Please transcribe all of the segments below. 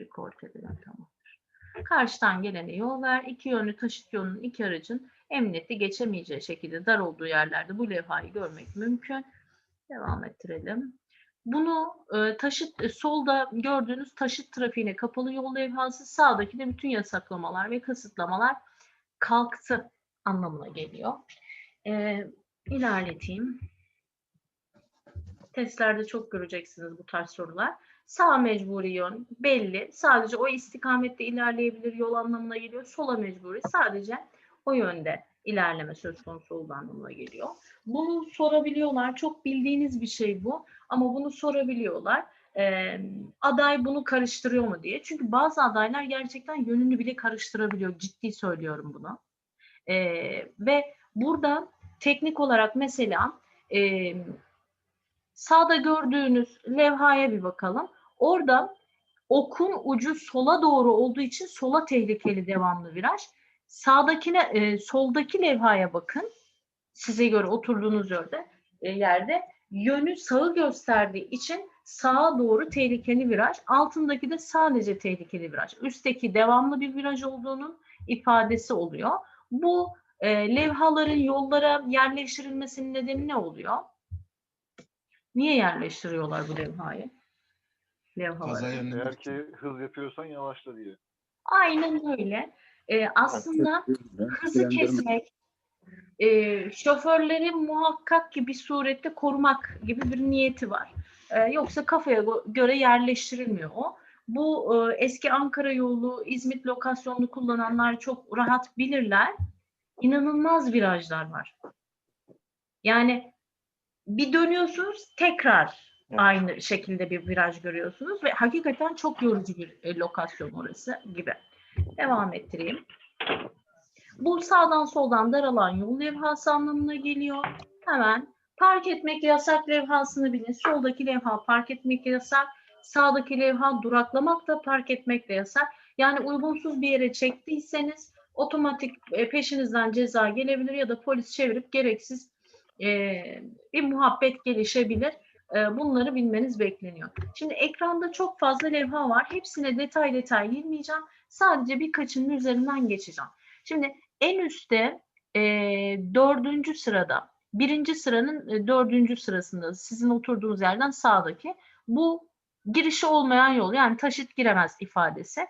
Record edilen tamamdır. Karşıdan gelene yol ver. İki yönlü taşıt yolunun iki aracın emniyetli geçemeyeceği şekilde dar olduğu yerlerde bu levhayı görmek mümkün. Devam ettirelim. Bunu e, taşıt e, solda gördüğünüz taşıt trafiğine kapalı yol levhası sağdaki de bütün yasaklamalar ve kısıtlamalar kalktı anlamına geliyor. E, ilerleteyim. Testlerde çok göreceksiniz bu tarz sorular. Sağ mecburi yön belli. Sadece o istikamette ilerleyebilir yol anlamına geliyor. Sola mecburi sadece o yönde ilerleme söz konusu olduğu anlamına geliyor. Bunu sorabiliyorlar. Çok bildiğiniz bir şey bu. Ama bunu sorabiliyorlar. Ee, aday bunu karıştırıyor mu diye. Çünkü bazı adaylar gerçekten yönünü bile karıştırabiliyor. Ciddi söylüyorum bunu. Ee, ve burada teknik olarak mesela e, sağda gördüğünüz levhaya bir bakalım. Orada okun ucu sola doğru olduğu için sola tehlikeli devamlı viraj. Sağdakine, e, soldaki levhaya bakın. Size göre oturduğunuz yerde, e, yerde yönü sağı gösterdiği için sağa doğru tehlikeli viraj. Altındaki de sadece tehlikeli viraj. Üstteki devamlı bir viraj olduğunun ifadesi oluyor. Bu e, levhaların yollara yerleştirilmesinin nedeni ne oluyor? Niye yerleştiriyorlar bu levhayı? Levhaları. Kaza. Eğer ki hız yapıyorsan yavaşla diye. Aynen öyle. Ee, aslında hızı kesmek, e, şoförleri muhakkak ki bir surette korumak gibi bir niyeti var. Ee, yoksa kafaya go- göre yerleştirilmiyor o. Bu e, eski Ankara yolu, İzmit lokasyonlu kullananlar çok rahat bilirler. İnanılmaz virajlar var. Yani bir dönüyorsunuz tekrar Evet. aynı şekilde bir viraj görüyorsunuz ve hakikaten çok yorucu bir e, lokasyon orası gibi. Devam ettireyim. Bu sağdan soldan daralan yol levhası anlamına geliyor. Hemen park etmek yasak levhasını bilin. Soldaki levha park etmek yasak. Sağdaki levha duraklamak da park etmek de yasak. Yani uygunsuz bir yere çektiyseniz otomatik e, peşinizden ceza gelebilir ya da polis çevirip gereksiz e, bir muhabbet gelişebilir. E, bunları bilmeniz bekleniyor. Şimdi ekranda çok fazla levha var. Hepsine detay detay girmeyeceğim. Sadece birkaçının üzerinden geçeceğim. Şimdi en üstte e, dördüncü sırada, birinci sıranın e, dördüncü sırasında sizin oturduğunuz yerden sağdaki bu girişi olmayan yol yani taşıt giremez ifadesi.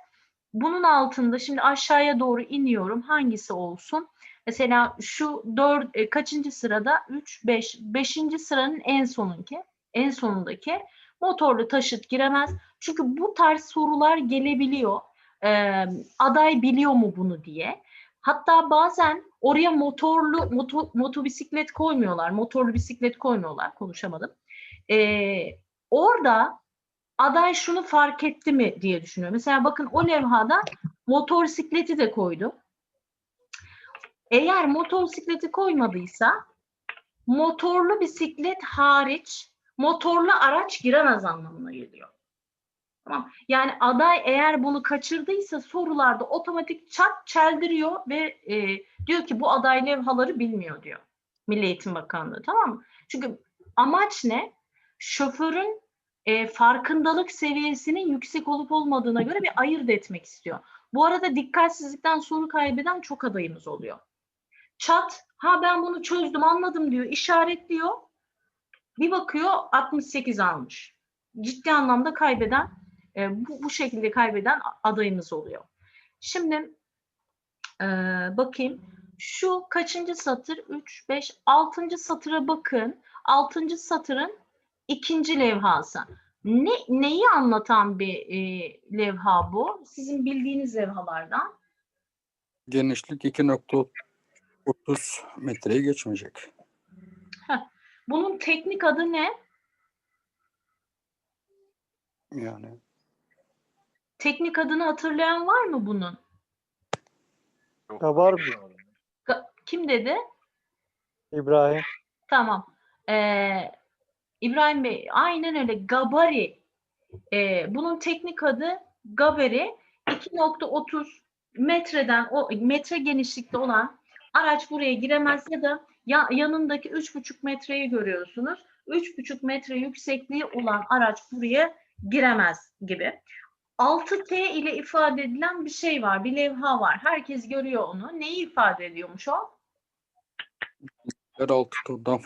Bunun altında şimdi aşağıya doğru iniyorum. Hangisi olsun? Mesela şu dört, e, kaçıncı sırada? 3, 5. Beşinci sıranın en sonunki, en sonundaki motorlu taşıt giremez. Çünkü bu tarz sorular gelebiliyor. Ee, aday biliyor mu bunu diye. Hatta bazen oraya motorlu moto, motobisiklet koymuyorlar. Motorlu bisiklet koymuyorlar. Konuşamadım. Ee, orada aday şunu fark etti mi diye düşünüyor. Mesela bakın o levhada motosikleti de koydu. Eğer motosikleti koymadıysa motorlu bisiklet hariç motorlu araç giremez anlamına geliyor. Tamam. Yani aday eğer bunu kaçırdıysa sorularda otomatik çat çeldiriyor ve e, diyor ki bu aday levhaları bilmiyor diyor. Milli Eğitim Bakanlığı tamam mı? Çünkü amaç ne? Şoförün e, farkındalık seviyesinin yüksek olup olmadığına göre bir ayırt etmek istiyor. Bu arada dikkatsizlikten soru kaybeden çok adayımız oluyor. Çat, ha ben bunu çözdüm anladım diyor, işaretliyor. Bir bakıyor 68 almış. Ciddi anlamda kaybeden, e, bu, bu şekilde kaybeden adayımız oluyor. Şimdi e, bakayım. Şu kaçıncı satır? 3, 5, 6. satıra bakın. 6. satırın ikinci levhası. Ne, neyi anlatan bir e, levha bu? Sizin bildiğiniz levhalardan. Genişlik 2.30 metreye geçmeyecek. Bunun teknik adı ne? Yani Teknik adını hatırlayan var mı bunun? Yok. Ya var mı? Kim dedi? İbrahim. Tamam. Ee, İbrahim Bey, aynen öyle. Gabari. Ee, bunun teknik adı Gabari. 2.30 metreden o metre genişlikte olan araç buraya giremez ya da ya, yanındaki 3.5 metreyi görüyorsunuz. 3.5 metre yüksekliği olan araç buraya giremez gibi. 6T ile ifade edilen bir şey var, bir levha var. Herkes görüyor onu. Neyi ifade ediyormuş o? Her altı turdan.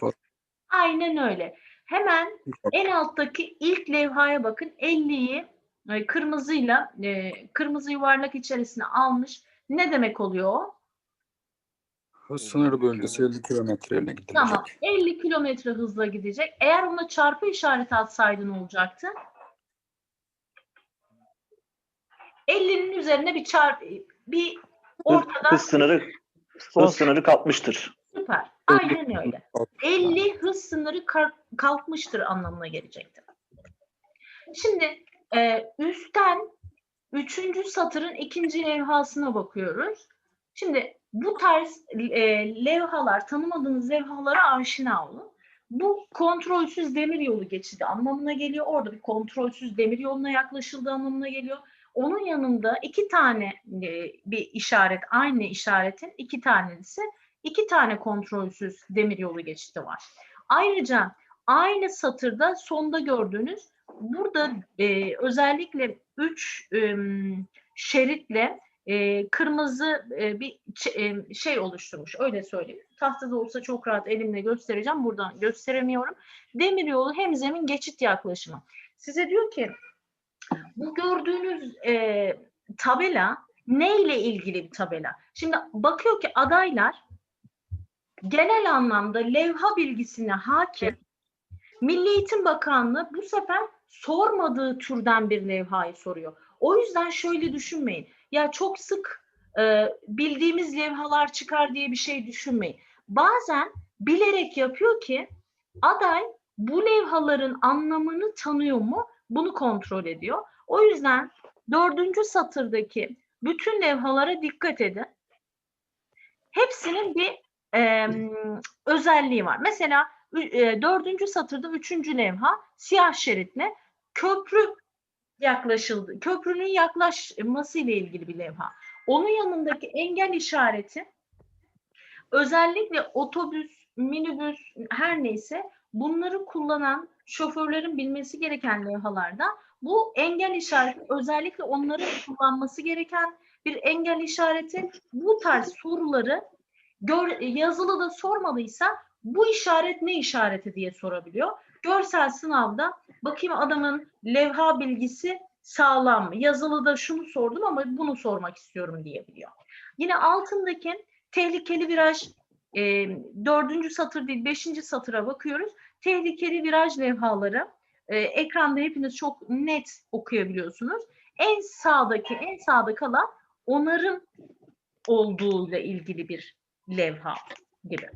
Aynen öyle. Hemen en alttaki ilk levhaya bakın. 50'yi e, kırmızıyla e, kırmızı yuvarlak içerisine almış. Ne demek oluyor o? Hız sınırı bölgesi 50 kilometre ile gidilecek. Tamam. 50 kilometre hızla gidecek. Eğer ona çarpı işareti atsaydın olacaktı. 50'nin üzerine bir çarp bir ortada hız sınırı hız sınırı kalkmıştır. süper. Aynen öyle. 50 hız sınırı kalkmıştır anlamına gelecektir. Şimdi e, üstten üçüncü satırın ikinci levhasına bakıyoruz. Şimdi bu tarz e, levhalar, tanımadığınız levhalara aşina olun. Bu kontrolsüz demir yolu geçidi anlamına geliyor. Orada bir kontrolsüz demir yoluna yaklaşıldığı anlamına geliyor. Onun yanında iki tane e, bir işaret, aynı işaretin iki tanesi iki tane kontrolsüz demir yolu geçidi var. Ayrıca aynı satırda sonda gördüğünüz burada e, özellikle üç e, şeritle e, kırmızı e, bir e, şey oluşturmuş. Öyle söyleyeyim. Tahtada olsa çok rahat elimle göstereceğim. Buradan gösteremiyorum. Demiryolu hemzemin geçit yaklaşımı. Size diyor ki bu gördüğünüz e, tabela neyle ilgili bir tabela? Şimdi bakıyor ki adaylar genel anlamda levha bilgisine hakim. Milli Eğitim Bakanlığı bu sefer sormadığı türden bir levhayı soruyor. O yüzden şöyle düşünmeyin. Ya çok sık e, bildiğimiz levhalar çıkar diye bir şey düşünmeyin. Bazen bilerek yapıyor ki aday bu levhaların anlamını tanıyor mu? Bunu kontrol ediyor. O yüzden dördüncü satırdaki bütün levhalara dikkat edin. Hepsinin bir e, özelliği var. Mesela e, dördüncü satırda üçüncü levha siyah şeritle köprü yaklaşıldı. Köprünün yaklaşması ile ilgili bir levha. Onun yanındaki engel işareti özellikle otobüs, minibüs her neyse bunları kullanan şoförlerin bilmesi gereken levhalarda bu engel işareti özellikle onların kullanması gereken bir engel işareti bu tarz soruları gör, yazılı da sormadıysa bu işaret ne işareti diye sorabiliyor. Görsel sınavda bakayım adamın levha bilgisi sağlam mı? Yazılı da şunu sordum ama bunu sormak istiyorum diyebiliyor. Yine altındaki tehlikeli viraj e, dördüncü satır değil beşinci satıra bakıyoruz. Tehlikeli viraj levhaları e, ekranda hepiniz çok net okuyabiliyorsunuz. En sağdaki en sağda kalan onarım olduğuyla ilgili bir levha gibi.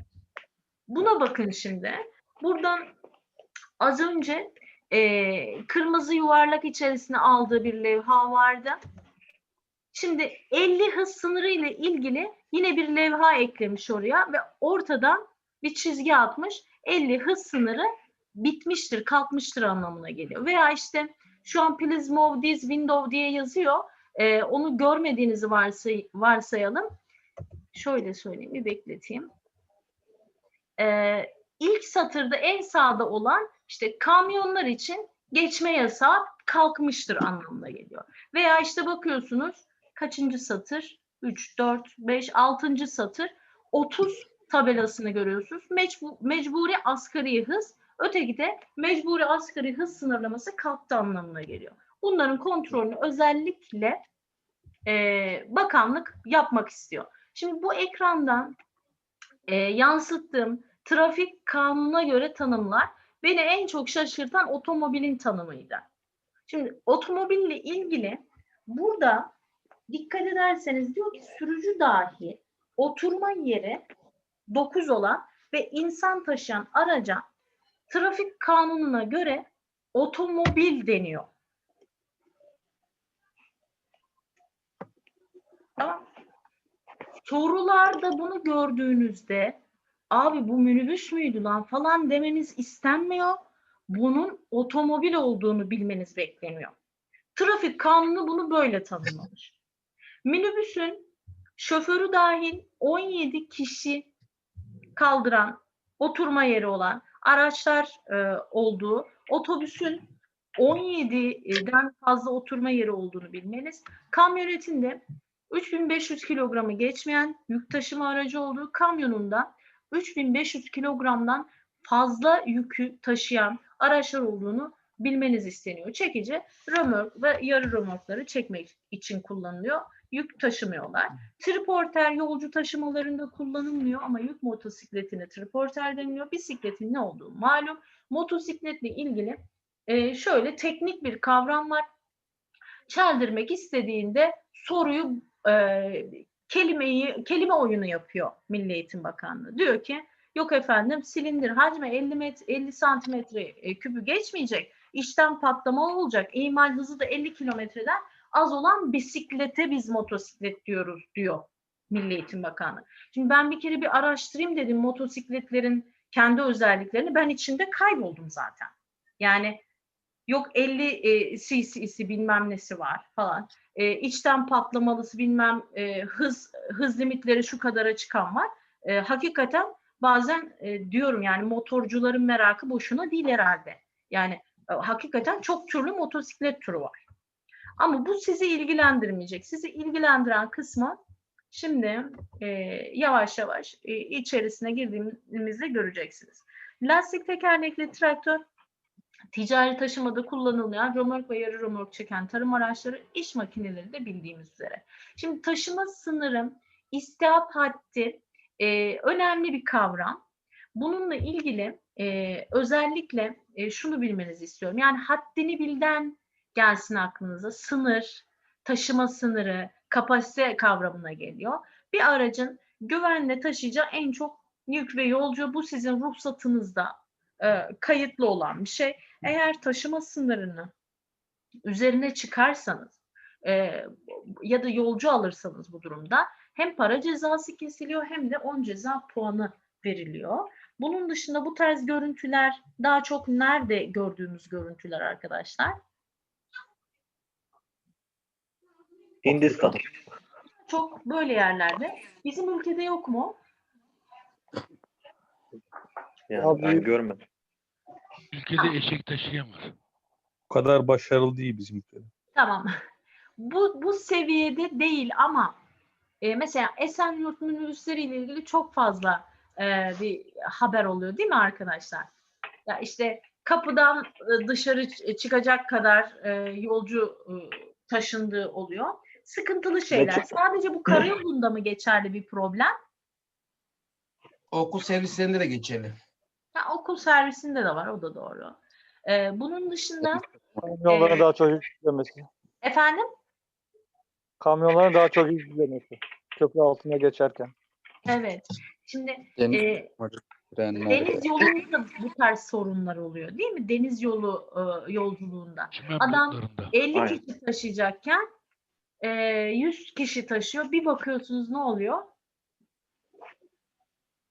Buna bakın şimdi. Buradan az önce e, kırmızı yuvarlak içerisine aldığı bir levha vardı. Şimdi 50 hız sınırı ile ilgili yine bir levha eklemiş oraya ve ortadan bir çizgi atmış. 50 hız sınırı bitmiştir, kalkmıştır anlamına geliyor. Veya işte şu an please move this window diye yazıyor. E, onu görmediğinizi varsay varsayalım. Şöyle söyleyeyim, bir bekleteyim. E, ilk satırda en sağda olan işte kamyonlar için geçme yasağı kalkmıştır anlamına geliyor. Veya işte bakıyorsunuz kaçıncı satır? 3, 4, 5, 6. satır 30 tabelasını görüyorsunuz. Mecbu- mecburi asgari hız. Öteki de mecburi asgari hız sınırlaması kalktı anlamına geliyor. Bunların kontrolünü özellikle e, bakanlık yapmak istiyor. Şimdi bu ekrandan e, yansıttığım trafik kanununa göre tanımlar beni en çok şaşırtan otomobilin tanımıydı. Şimdi otomobille ilgili burada dikkat ederseniz diyor ki sürücü dahi oturma yeri 9 olan ve insan taşıyan araca trafik kanununa göre otomobil deniyor. Tamam. Sorularda bunu gördüğünüzde abi bu minibüs müydü lan falan demeniz istenmiyor. Bunun otomobil olduğunu bilmeniz bekleniyor. Trafik kanunu bunu böyle tanımlamış. Minibüsün şoförü dahil 17 kişi kaldıran, oturma yeri olan araçlar e, olduğu, otobüsün 17'den fazla oturma yeri olduğunu bilmeniz. Kamyonetinde 3500 kilogramı geçmeyen yük taşıma aracı olduğu kamyonunda 3500 kilogramdan fazla yükü taşıyan araçlar olduğunu bilmeniz isteniyor. Çekici römork ve yarı römorkları çekmek için kullanılıyor. Yük taşımıyorlar. Triporter yolcu taşımalarında kullanılmıyor ama yük motosikletine triporter deniliyor. Bisikletin ne olduğu malum. Motosikletle ilgili e, şöyle teknik bir kavram var. Çeldirmek istediğinde soruyu e, kelimeyi kelime oyunu yapıyor Milli Eğitim Bakanlığı. Diyor ki yok efendim silindir hacmi 50 met 50 santimetre e, küpü geçmeyecek. İçten patlama olacak. İmal hızı da 50 kilometreden az olan bisiklete biz motosiklet diyoruz diyor Milli Eğitim Bakanlığı. Şimdi ben bir kere bir araştırayım dedim motosikletlerin kendi özelliklerini. Ben içinde kayboldum zaten. Yani yok 50 e, cc'si bilmem nesi var falan. E, içten patlamalısı bilmem e, hız hız limitleri şu kadara çıkan var. E, hakikaten bazen e, diyorum yani motorcuların merakı boşuna değil herhalde. Yani e, hakikaten çok türlü motosiklet türü var. Ama bu sizi ilgilendirmeyecek. Sizi ilgilendiren kısmı şimdi e, yavaş yavaş e, içerisine girdiğimizde göreceksiniz. Lastik tekerlekli traktör ticari taşımada kullanılmayan römork ve yarı römork çeken tarım araçları, iş makineleri de bildiğimiz üzere. Şimdi taşıma sınırı, istihap haddi e, önemli bir kavram. Bununla ilgili e, özellikle e, şunu bilmenizi istiyorum. Yani haddini bilden gelsin aklınıza. Sınır, taşıma sınırı, kapasite kavramına geliyor. Bir aracın güvenle taşıyacağı en çok yük ve yolcu bu sizin ruhsatınızda e, kayıtlı olan bir şey. Eğer taşıma sınırını üzerine çıkarsanız e, ya da yolcu alırsanız bu durumda hem para cezası kesiliyor hem de 10 ceza puanı veriliyor. Bunun dışında bu tarz görüntüler daha çok nerede gördüğümüz görüntüler arkadaşlar? Hindistan. Çok böyle yerlerde. Bizim ülkede yok mu? Yani ben görmedim. Ülkede eşek taşıyan var. Bu kadar başarılı değil bizim ülkede. Tamam. Bu bu seviyede değil ama e, mesela Esenyurt minibüsleri ile ilgili çok fazla e, bir haber oluyor değil mi arkadaşlar? Ya işte kapıdan e, dışarı ç- çıkacak kadar e, yolcu e, taşındığı oluyor. Sıkıntılı şeyler. çok- Sadece bu karayolunda mı geçerli bir problem? Okul servislerinde de geçerli. Ya, okul servisinde de var, o da doğru. E, bunun dışında Kamyonların Ee, daha çok yüklemesi. efendim Kamyonların daha çok yüklemesi. Köprü altında geçerken. evet. Şimdi Deniz e, trenler. Deniz yolunda da bu tarz sorunlar oluyor değil mi? Deniz yolu e, yolculuğunda. Adam- botlarında. 50 Aynen. kişi taşıyacakken e, 100 kişi taşıyor. Bir bakıyorsunuz ne oluyor?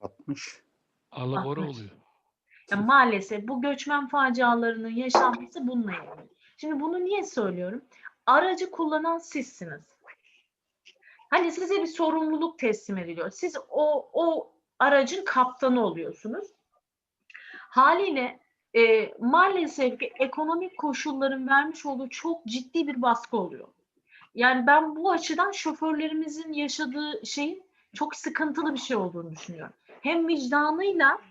60. Alabora oluyor. Ya maalesef bu göçmen facialarının yaşanması bununla ilgili. Şimdi bunu niye söylüyorum? Aracı kullanan sizsiniz. Hani size bir sorumluluk teslim ediliyor. Siz o o aracın kaptanı oluyorsunuz. Haliyle e, maalesef ki ekonomik koşulların vermiş olduğu çok ciddi bir baskı oluyor. Yani ben bu açıdan şoförlerimizin yaşadığı şeyin çok sıkıntılı bir şey olduğunu düşünüyorum. Hem vicdanıyla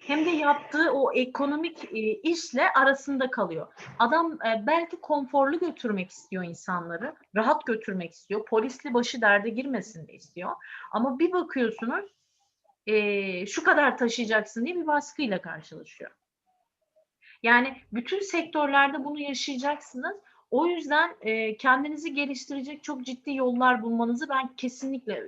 hem de yaptığı o ekonomik e, işle arasında kalıyor. Adam e, belki konforlu götürmek istiyor insanları, rahat götürmek istiyor, polisli başı derde girmesin de istiyor. Ama bir bakıyorsunuz e, şu kadar taşıyacaksın diye bir baskıyla karşılaşıyor. Yani bütün sektörlerde bunu yaşayacaksınız. O yüzden kendinizi geliştirecek çok ciddi yollar bulmanızı ben kesinlikle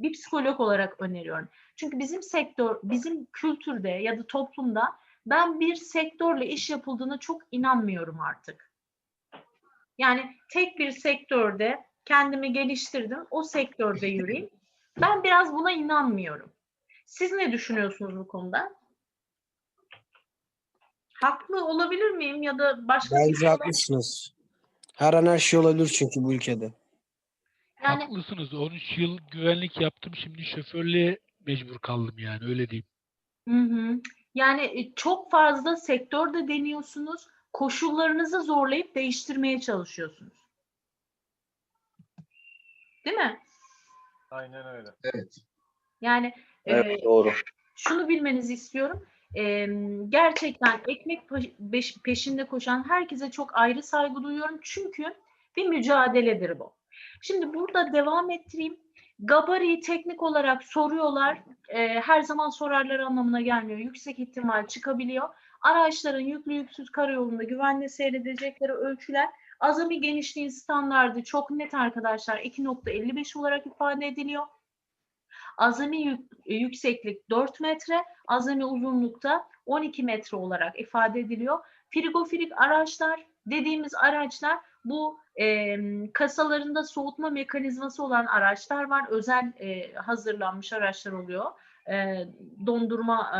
bir psikolog olarak öneriyorum. Çünkü bizim sektör, bizim kültürde ya da toplumda ben bir sektörle iş yapıldığına çok inanmıyorum artık. Yani tek bir sektörde kendimi geliştirdim, o sektörde yürüyeyim. Ben biraz buna inanmıyorum. Siz ne düşünüyorsunuz bu konuda? Haklı olabilir miyim ya da başka Bence haklısınız. Her an her şey olabilir çünkü bu ülkede. Yani Haklısınız. 13 yıl güvenlik yaptım. Şimdi şoförlüğe mecbur kaldım yani öyle diyeyim. Hı hı. Yani e, çok fazla sektörde deniyorsunuz. koşullarınızı zorlayıp değiştirmeye çalışıyorsunuz. Değil mi? Aynen öyle. Yani e, Evet doğru. şunu bilmenizi istiyorum. Ee, gerçekten ekmek peşinde koşan herkese çok ayrı saygı duyuyorum. Çünkü bir mücadeledir bu. Şimdi burada devam ettireyim. Gabariyi teknik olarak soruyorlar. Ee, her zaman sorarlar anlamına gelmiyor. Yüksek ihtimal çıkabiliyor. Araçların yüklü yüksüz karayolunda güvenle seyredecekleri ölçüler azami genişliğin standardı çok net arkadaşlar 2.55 olarak ifade ediliyor. Azami yük- yükseklik 4 metre, azami uzunlukta 12 metre olarak ifade ediliyor. Frigofilik araçlar dediğimiz araçlar bu e, kasalarında soğutma mekanizması olan araçlar var. Özel e, hazırlanmış araçlar oluyor. E, dondurma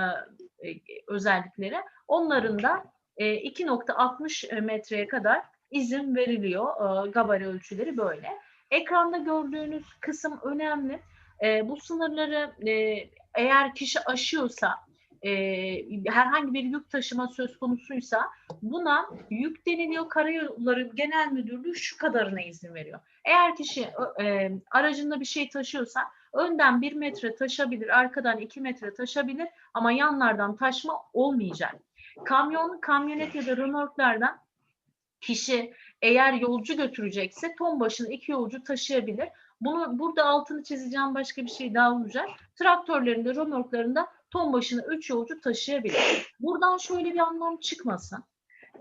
e, özellikleri. Onların da e, 2.60 metreye kadar izin veriliyor. E, gabari ölçüleri böyle. Ekranda gördüğünüz kısım önemli. E, bu sınırları e, eğer kişi aşıyorsa, e, herhangi bir yük taşıma söz konusuysa buna yük deniliyor. Karayolları Genel Müdürlüğü şu kadarına izin veriyor. Eğer kişi e, aracında bir şey taşıyorsa önden bir metre taşabilir, arkadan iki metre taşabilir ama yanlardan taşma olmayacak. Kamyon, kamyonet ya da römorklardan kişi eğer yolcu götürecekse ton başına iki yolcu taşıyabilir. Bunu burada altını çizeceğim başka bir şey daha olacak. Traktörlerinde, römorklarında ton başına 3 yolcu taşıyabilir. Buradan şöyle bir anlam çıkmasın.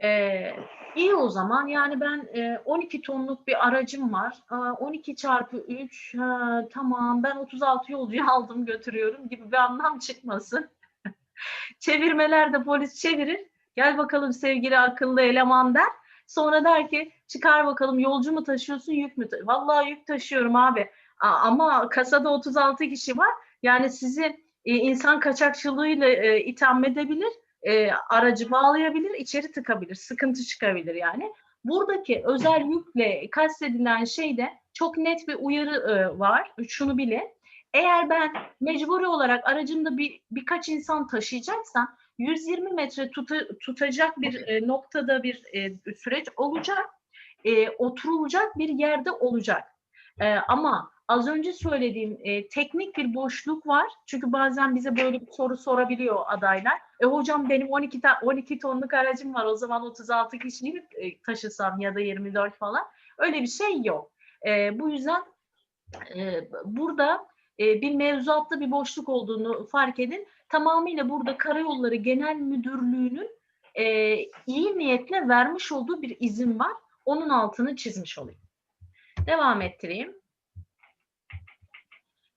Ee, iyi o zaman yani ben e, 12 tonluk bir aracım var. Aa, 12 çarpı 3 ha, tamam ben 36 yolcuyu aldım götürüyorum gibi bir anlam çıkmasın. Çevirmelerde polis çevirir. Gel bakalım sevgili akıllı eleman der. Sonra der ki çıkar bakalım yolcu mu taşıyorsun yük mü? Vallahi yük taşıyorum abi. A- ama kasada 36 kişi var. Yani sizi e, insan kaçakçılığıyla e, itham edebilir. e, aracı bağlayabilir, içeri tıkabilir. Sıkıntı çıkabilir yani. Buradaki özel yükle kastedilen şeyde çok net bir uyarı e, var. Şunu bilin. Eğer ben mecburi olarak aracımda bir birkaç insan taşıyacaksam 120 metre tuta- tutacak bir e, noktada bir e, süreç olacak. E, oturulacak bir yerde olacak. E, ama az önce söylediğim e, teknik bir boşluk var. Çünkü bazen bize böyle bir soru sorabiliyor adaylar. E hocam benim 12 ta- 12 tonluk aracım var. O zaman 36 kişiyi mi e, taşısam ya da 24 falan. Öyle bir şey yok. E, bu yüzden e, burada e, bir mevzuatta bir boşluk olduğunu fark edin. Tamamıyla burada Karayolları Genel Müdürlüğü'nün e, iyi niyetle vermiş olduğu bir izin var. Onun altını çizmiş olayım. Devam ettireyim.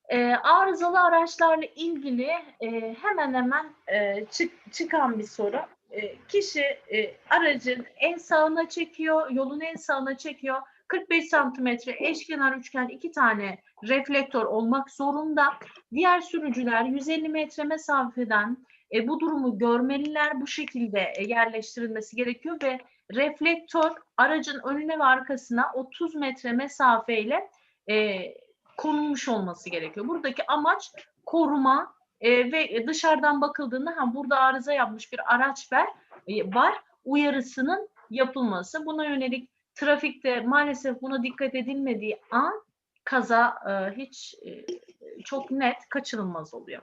E, arızalı araçlarla ilgili e, hemen hemen e, çık- çıkan bir soru. E, kişi e, aracın en sağına çekiyor, yolun en sağına çekiyor. 45 santimetre eşkenar üçgen iki tane reflektör olmak zorunda. Diğer sürücüler 150 metre mesafeden e, bu durumu görmeliler. Bu şekilde e, yerleştirilmesi gerekiyor ve reflektör aracın önüne ve arkasına 30 metre mesafeyle e, konulmuş olması gerekiyor. Buradaki amaç koruma e, ve dışarıdan bakıldığında ha burada arıza yapmış bir araç var, e, var uyarısının yapılması. Buna yönelik trafikte maalesef buna dikkat edilmediği an kaza e, hiç e, çok net kaçınılmaz oluyor.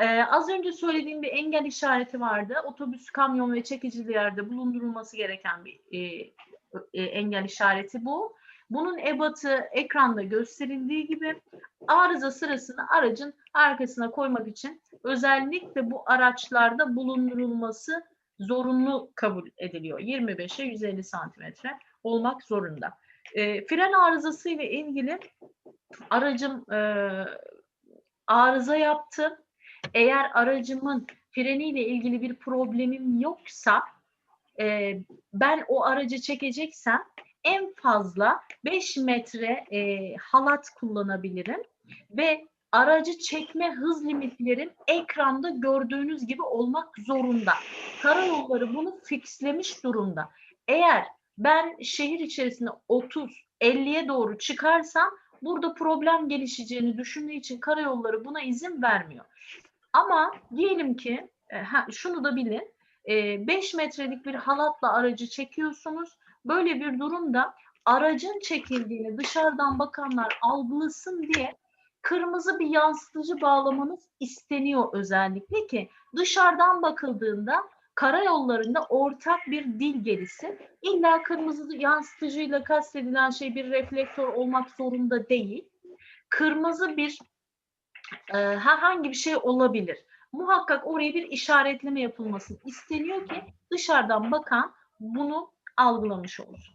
Ee, az önce söylediğim bir engel işareti vardı. Otobüs, kamyon ve çekicilerde bulundurulması gereken bir e, e, engel işareti bu. Bunun ebatı ekranda gösterildiği gibi arıza sırasında aracın arkasına koymak için özellikle bu araçlarda bulundurulması zorunlu kabul ediliyor. 25'e 150 santimetre olmak zorunda. E, fren arızası ile ilgili aracım e, arıza yaptı. Eğer aracımın freniyle ilgili bir problemim yoksa e, ben o aracı çekeceksem en fazla 5 metre e, halat kullanabilirim ve aracı çekme hız limitlerim ekranda gördüğünüz gibi olmak zorunda. Karayolları bunu fixlemiş durumda. Eğer ben şehir içerisinde 30 50'ye doğru çıkarsam burada problem gelişeceğini düşündüğü için karayolları buna izin vermiyor. Ama diyelim ki e, ha, şunu da bilin. 5 metrelik bir halatla aracı çekiyorsunuz. Böyle bir durumda aracın çekildiğini dışarıdan bakanlar algılasın diye kırmızı bir yansıtıcı bağlamanız isteniyor özellikle ki dışarıdan bakıldığında karayollarında ortak bir dil gelişsin. İlla kırmızı yansıtıcıyla kastedilen şey bir reflektör olmak zorunda değil. Kırmızı bir e, herhangi bir şey olabilir. Muhakkak oraya bir işaretleme yapılması isteniyor ki dışarıdan bakan bunu algılamış olsun.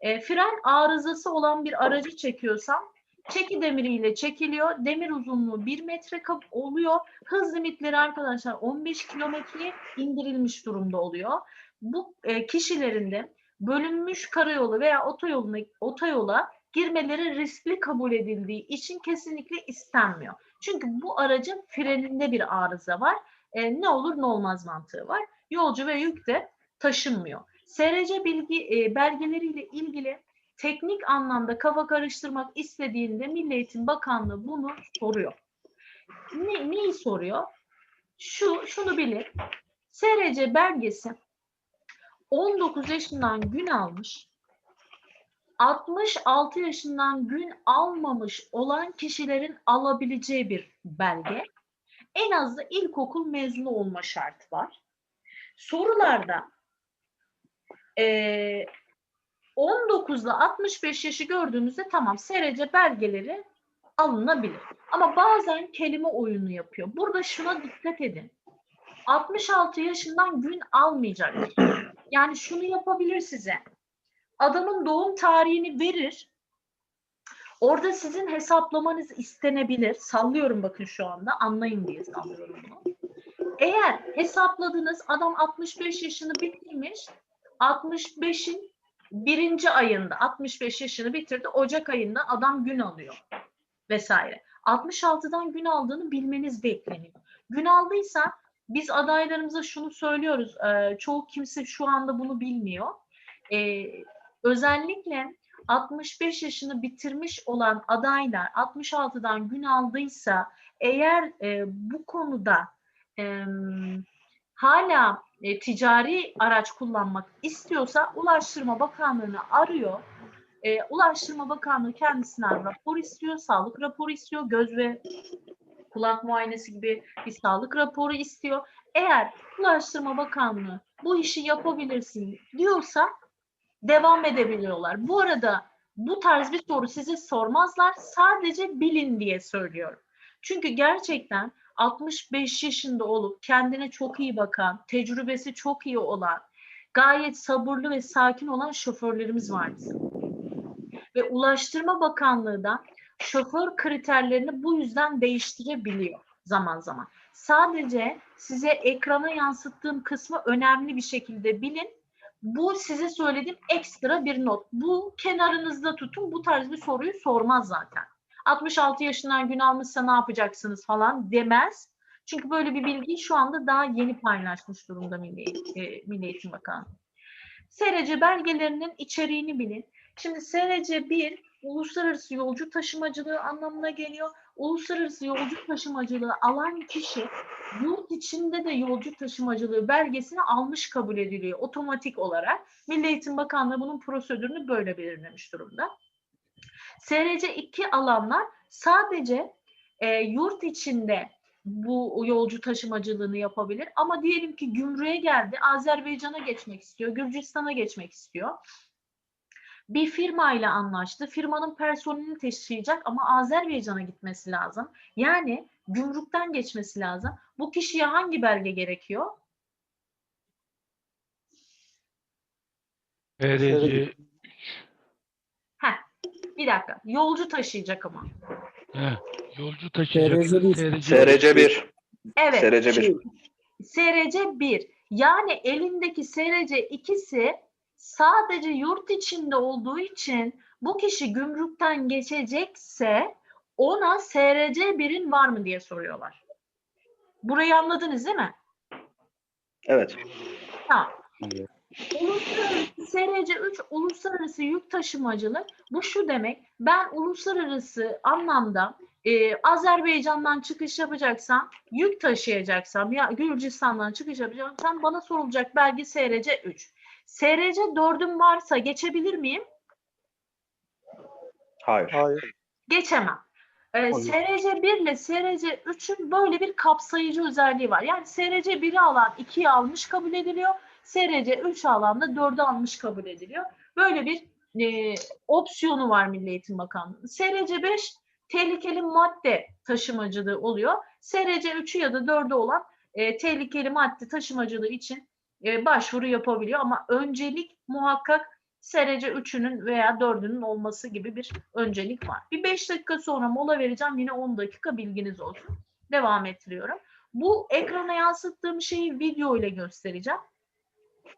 E, fren arızası olan bir aracı çekiyorsam çeki demiriyle çekiliyor. Demir uzunluğu 1 metre kap oluyor. Hız limitleri arkadaşlar 15 kilometreye indirilmiş durumda oluyor. Bu e, kişilerin de bölünmüş karayolu veya otoyoluna, otoyola girmeleri riskli kabul edildiği için kesinlikle istenmiyor. Çünkü bu aracın freninde bir arıza var. E, ne olur ne olmaz mantığı var. Yolcu ve yük de taşınmıyor. SRC bilgi e, belgeleriyle ilgili teknik anlamda kafa karıştırmak istediğinde Milli Eğitim Bakanlığı bunu soruyor. Ne, neyi soruyor? Şu, şunu bilin. SRC belgesi 19 yaşından gün almış, 66 yaşından gün almamış olan kişilerin alabileceği bir belge. En az da ilkokul mezunu olma şartı var. Sorularda eee 19 ile 65 yaşı gördüğünüzde tamam SRC belgeleri alınabilir. Ama bazen kelime oyunu yapıyor. Burada şuna dikkat edin. 66 yaşından gün almayacak. Yani şunu yapabilir size. Adamın doğum tarihini verir. Orada sizin hesaplamanız istenebilir. Sallıyorum bakın şu anda. Anlayın diye sallıyorum. Eğer hesapladınız adam 65 yaşını bitirmiş. 65'in birinci ayında 65 yaşını bitirdi. Ocak ayında adam gün alıyor vesaire. 66'dan gün aldığını bilmeniz bekleniyor. Gün aldıysa biz adaylarımıza şunu söylüyoruz. Çoğu kimse şu anda bunu bilmiyor. E, özellikle 65 yaşını bitirmiş olan adaylar 66'dan gün aldıysa eğer e, bu konuda e, hala e, ticari araç kullanmak istiyorsa Ulaştırma Bakanlığı'nı arıyor. E, Ulaştırma Bakanlığı kendisinden rapor istiyor, sağlık raporu istiyor, göz ve kulak muayenesi gibi bir sağlık raporu istiyor. Eğer Ulaştırma Bakanlığı bu işi yapabilirsin diyorsa devam edebiliyorlar. Bu arada bu tarz bir soru size sormazlar. Sadece bilin diye söylüyorum. Çünkü gerçekten 65 yaşında olup kendine çok iyi bakan, tecrübesi çok iyi olan, gayet sabırlı ve sakin olan şoförlerimiz var bizim. Ve Ulaştırma Bakanlığı da şoför kriterlerini bu yüzden değiştirebiliyor zaman zaman. Sadece size ekrana yansıttığım kısmı önemli bir şekilde bilin. Bu size söylediğim ekstra bir not. Bu kenarınızda tutun. Bu tarz bir soruyu sormaz zaten. 66 yaşından gün almışsa ne yapacaksınız falan demez. Çünkü böyle bir bilgiyi şu anda daha yeni paylaşmış durumda Milli, e, Milli Eğitim Bakanlığı. SRC belgelerinin içeriğini bilin. Şimdi SRC 1 uluslararası yolcu taşımacılığı anlamına geliyor. Uluslararası yolcu taşımacılığı alan kişi yurt içinde de yolcu taşımacılığı belgesini almış kabul ediliyor otomatik olarak. Milli Eğitim Bakanlığı bunun prosedürünü böyle belirlemiş durumda. SRC 2 alanlar sadece e, yurt içinde bu yolcu taşımacılığını yapabilir. Ama diyelim ki gümrüğe geldi, Azerbaycan'a geçmek istiyor, Gürcistan'a geçmek istiyor. Bir firma ile anlaştı. Firmanın personelini taşıyacak ama Azerbaycan'a gitmesi lazım. Yani gümrükten geçmesi lazım. Bu kişiye hangi belge gerekiyor? BRC Heh, bir dakika. Yolcu taşıyacak ama. he, yolcu taşıyacak. SRC bir. SRC 1. Evet. SRC 1. SRC 1 yani elindeki SRC ikisi sadece yurt içinde olduğu için bu kişi gümrükten geçecekse ona SRC 1'in var mı diye soruyorlar. Burayı anladınız değil mi? Evet. Tamam. Evet. Uluslararası SRC 3 uluslararası yük taşımacılık bu şu demek ben uluslararası anlamda e, Azerbaycan'dan çıkış yapacaksam, yük taşıyacaksam ya Gürcistan'dan çıkış yapacaksam bana sorulacak belge SRC 3. SRC 4'üm varsa geçebilir miyim? Hayır. Hayır. Geçemem. Ee. SRC 1 ile SRC 3'ün böyle bir kapsayıcı özelliği var. Yani SRC 1'i alan 2'yi almış kabul ediliyor. SRC 3 alan da 4'ü almış kabul ediliyor. Böyle bir e, opsiyonu var Milli Eğitim Bakanlığı. SRC 5 tehlikeli madde taşımacılığı oluyor. SRC 3'ü ya da 4'ü olan e, tehlikeli madde taşımacılığı için e, başvuru yapabiliyor. Ama öncelik muhakkak SRC 3'ünün veya 4'ünün olması gibi bir öncelik var. Bir 5 dakika sonra mola vereceğim. Yine 10 dakika bilginiz olsun. Devam ettiriyorum. Bu ekrana yansıttığım şeyi video ile göstereceğim.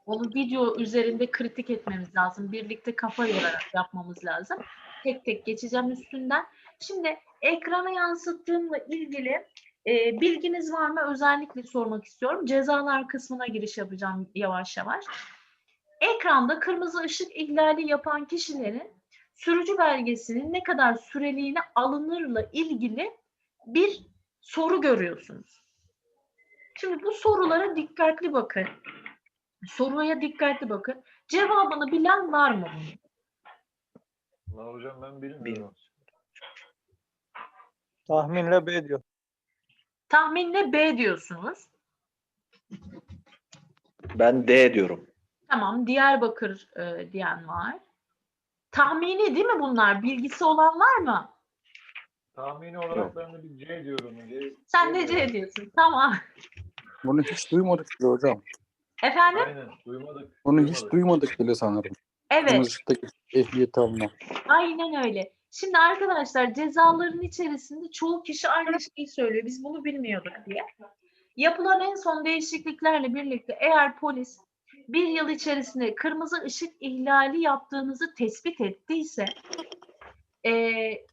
Onu video üzerinde kritik etmemiz lazım. Birlikte kafa yorarak yapmamız lazım. Tek tek geçeceğim üstünden. Şimdi ekrana yansıttığımla ilgili e, bilginiz var mı? Özellikle sormak istiyorum. Cezalar kısmına giriş yapacağım yavaş yavaş. Ekranda kırmızı ışık ihlali yapan kişilerin sürücü belgesinin ne kadar süreliğine alınırla ilgili bir soru görüyorsunuz. Şimdi bu sorulara dikkatli bakın. Soruya dikkatli bakın. Cevabını bilen var mı? bunun? La hocam ben bilmiyorum. Tahminle B diyor. Tahminle B diyorsunuz. Ben D diyorum. Tamam, Diyarbakır e, diyen var. Tahmini değil mi bunlar? Bilgisi olan var mı? Tahmini olarak ben de bir C diyorum. C, Sen de C diyorsun. Tamam. Bunu hiç duymadık bile hocam. Efendim? Aynen duymadık. Bunu hiç duymadık. bile sanırım. Evet. Işıktaki ehliyet alma. Aynen öyle. Şimdi arkadaşlar cezaların içerisinde çoğu kişi aynı şeyi söylüyor. Biz bunu bilmiyorduk diye. Yapılan en son değişikliklerle birlikte eğer polis bir yıl içerisinde kırmızı ışık ihlali yaptığınızı tespit ettiyse eee,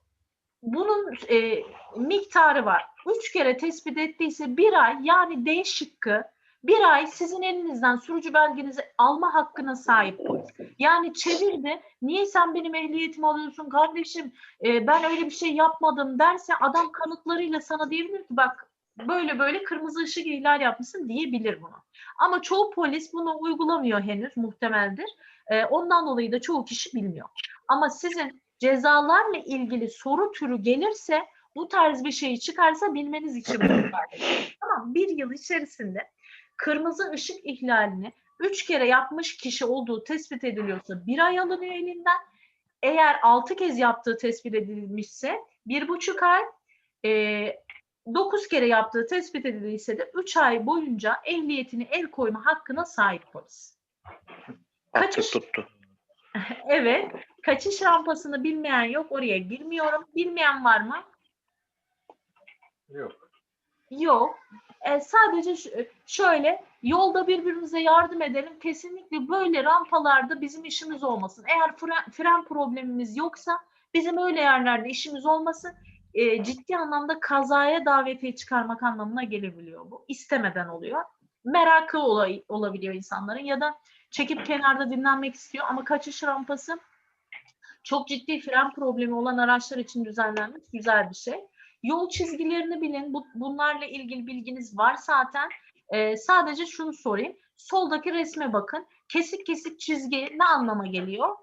bunun eee, miktarı var. Üç kere tespit ettiyse bir ay yani D şıkkı bir ay sizin elinizden sürücü belgenizi alma hakkına sahip polis. Yani çevirdi. Niye sen benim ehliyetimi alıyorsun kardeşim? e, ben öyle bir şey yapmadım derse adam kanıtlarıyla sana diyebilir ki bak böyle böyle kırmızı ışık ihlal yapmışsın diyebilir bunu. Ama çoğu polis bunu uygulamıyor henüz muhtemeldir. E, ondan dolayı da çoğu kişi bilmiyor. Ama sizin cezalarla ilgili soru türü gelirse bu tarz bir şey çıkarsa bilmeniz için bunu ediyorum. Tamam bir yıl içerisinde kırmızı ışık ihlalini üç kere yapmış kişi olduğu tespit ediliyorsa bir ay alınıyor elinden. Eğer altı kez yaptığı tespit edilmişse bir buçuk ay, e, dokuz kere yaptığı tespit edildiyse de üç ay boyunca ehliyetini el koyma hakkına sahip polis. Kaçış- tuttu. Evet, kaçış rampasını bilmeyen yok, oraya girmiyorum. Bilmeyen var mı? Yok. Yok. E, sadece şöyle yolda birbirimize yardım edelim. Kesinlikle böyle rampalarda bizim işimiz olmasın. Eğer fren, fren problemimiz yoksa bizim öyle yerlerde işimiz olmasın. E, ciddi anlamda kazaya davetiye çıkarmak anlamına gelebiliyor bu. İstemeden oluyor. Merakı olay, olabiliyor insanların ya da çekip kenarda dinlenmek istiyor ama kaçış rampası çok ciddi fren problemi olan araçlar için düzenlenmiş güzel bir şey. Yol çizgilerini bilin. Bu, bunlarla ilgili bilginiz var zaten. Ee, sadece şunu sorayım. Soldaki resme bakın. Kesik kesik çizgi ne anlama geliyor?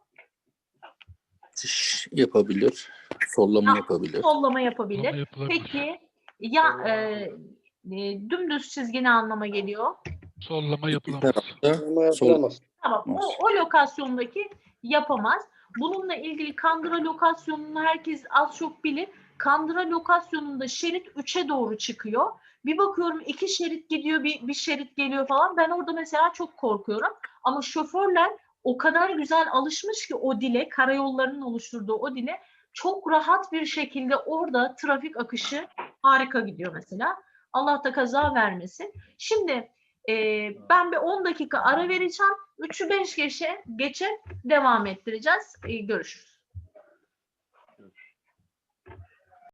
Geçiş yapabilir. Sollama Ha, yapabilir. Sollama yapabilir. Ama yapılabilir. Peki ya Sollama e, e, dümdüz çizgi ne anlama geliyor? Sollama yapılamaz. tarafta Ama sol yapılamaz. Tamam. O, o lokasyondaki yapamaz. Bununla ilgili Kandıra lokasyonunu herkes az çok bilir. Kandıra lokasyonunda şerit 3'e doğru çıkıyor. Bir bakıyorum iki şerit gidiyor, bir, bir şerit geliyor falan. Ben orada mesela çok korkuyorum. Ama şoförler o kadar güzel alışmış ki o dile, karayollarının oluşturduğu o dile çok rahat bir şekilde orada trafik akışı harika gidiyor mesela. Allah da kaza vermesin. Şimdi e, ben bir 10 dakika ara vereceğim. 3'ü 5 geçe, geçe devam ettireceğiz. E, görüşürüz.